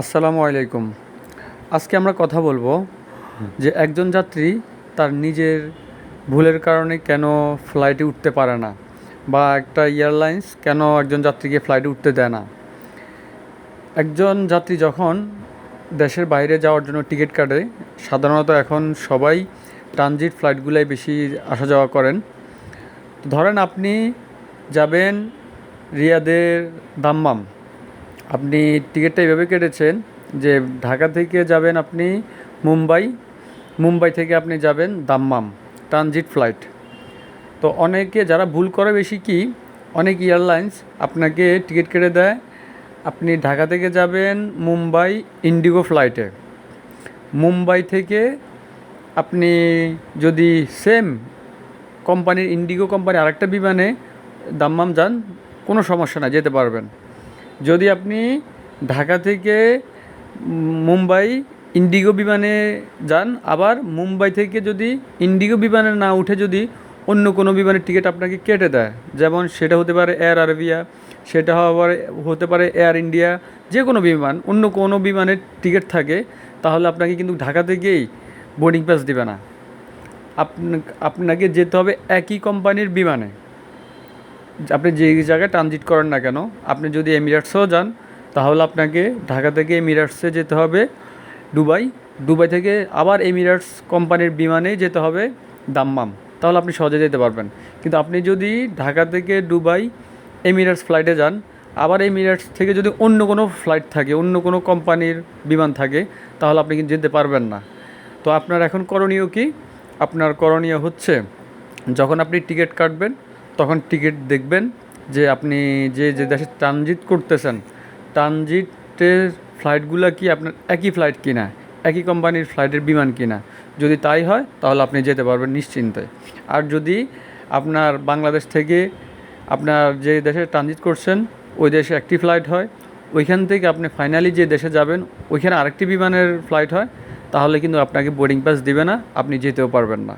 আসসালামু আলাইকুম। আজকে আমরা কথা বলব যে একজন যাত্রী তার নিজের ভুলের কারণে কেন ফ্লাইটে উঠতে পারে না বা একটা এয়ারলাইন্স কেন একজন যাত্রীকে ফ্লাইটে উঠতে দেয় না। একজন যাত্রী যখন দেশের বাইরে যাওয়ার জন্য টিকিট কাটে, সাধারণত এখন সবাই ট্রানজিট ফ্লাইটগুলোই বেশি আসা যাওয়া করেন। ধরেন আপনি যাবেন রিয়াদের দাম্মাম। আপনি টিকিটটা এভাবে কেটেছেন যে ঢাকা থেকে যাবেন আপনি মুম্বাই মুম্বাই থেকে আপনি যাবেন দাম্মাম, ট্রানজিট ফ্লাইট তো অনেকে যারা ভুল করে বেশি কি, অনেক এয়ারলাইন্স আপনাকে টিকিট কেটে দেয়। আপনি ঢাকা থেকে যাবেন মুম্বাই ইন্ডিগো ফ্লাইটে মুম্বাই থেকে আপনি যদি সেম কোম্পানির ইন্ডিগো কোম্পানি আরেকটা বিমানে দাম্মাম যান, কোনো সমস্যা না যেতে পারবেন। যদি আপনি ঢাকা থেকে মুম্বাই ইন্ডিগো বিমানে যান, আবার মুম্বাই থেকে যদি ইন্ডিগো বিমানে না উঠে যদি অন্য কোনো বিমানের টিকিট আপনাকে কেটে দেয়, যেমন সেটা হতে পারে এয়ার আরবিয়া সেটা আবার হতে পারে এয়ার ইন্ডিয়া যে কোনো বিমান, অন্য কোনো বিমানের টিকিট থাকে, তাহলে আপনাকে কিন্তু ঢাকা থেকেই বোর্ডিং পাস দেবে না। আপনাকে যেতে হবে একই কোম্পানির বিমানে। আপনি যে জায়গায় ট্রানজিট করেন না কেন, আপনি যদি এমিরেটসেও যান, তাহলে আপনাকে ঢাকা থেকে এমিরেটসে যেতে হবে, দুবাই দুবাই থেকে আবার এমিরেটস কোম্পানির বিমানেই যেতে হবে দাম্মাম। তাহলে আপনি সহজে যেতে পারবেন। কিন্তু আপনি যদি ঢাকা থেকে দুবাই এমিরেটস ফ্লাইটে যান, আবার এমিরেটস থেকে যদি অন্য কোনো ফ্লাইট থাকে, অন্য কোনো কোম্পানির বিমান থাকে, তাহলে আপনি কিন্তু যেতে পারবেন না। তো আপনার এখন করণীয় কি? আপনার করণীয় হচ্ছে, যখন আপনি টিকিট কাটবেন তখন টিকিট দেখবেন যে আপনি যে যে দেশে ট্রানজিট করতেছেন, ট্রানজিটের ফ্লাইটগুলো কি আপনার একই ফ্লাইট কিনা, একই কোম্পানির ফ্লাইটের বিমান কিনা? যদি তাই হয়, তাহলে আপনি যেতে পারবেন নিশ্চিন্তে। আর যদি আপনার বাংলাদেশ থেকে আপনার যে দেশে ট্রানজিট করছেন, ওই দেশে একটি ফ্লাইট হয়, ওইখান থেকে আপনি ফাইনালি যে দেশে যাবেন, ওইখানে আরেকটি বিমানের ফ্লাইট হয়, তাহলে কিন্তু আপনাকে বোর্ডিং পাস দিবে না, আপনি যেতেও পারবেন না।